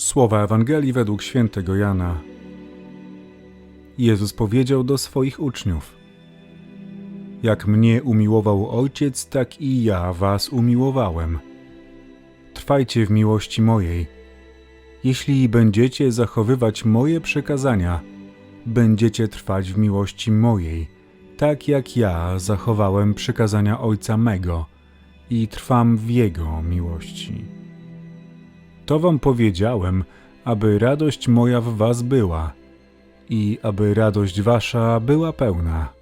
Słowa Ewangelii według świętego Jana. Jezus powiedział do swoich uczniów: Jak mnie umiłował Ojciec, tak i ja was umiłowałem. Trwajcie w miłości mojej. Jeśli będziecie zachowywać moje przekazania, będziecie trwać w miłości mojej, tak jak ja zachowałem przykazania Ojca mego i trwam w Jego miłości. To wam powiedziałem, aby radość moja w was była i aby radość wasza była pełna.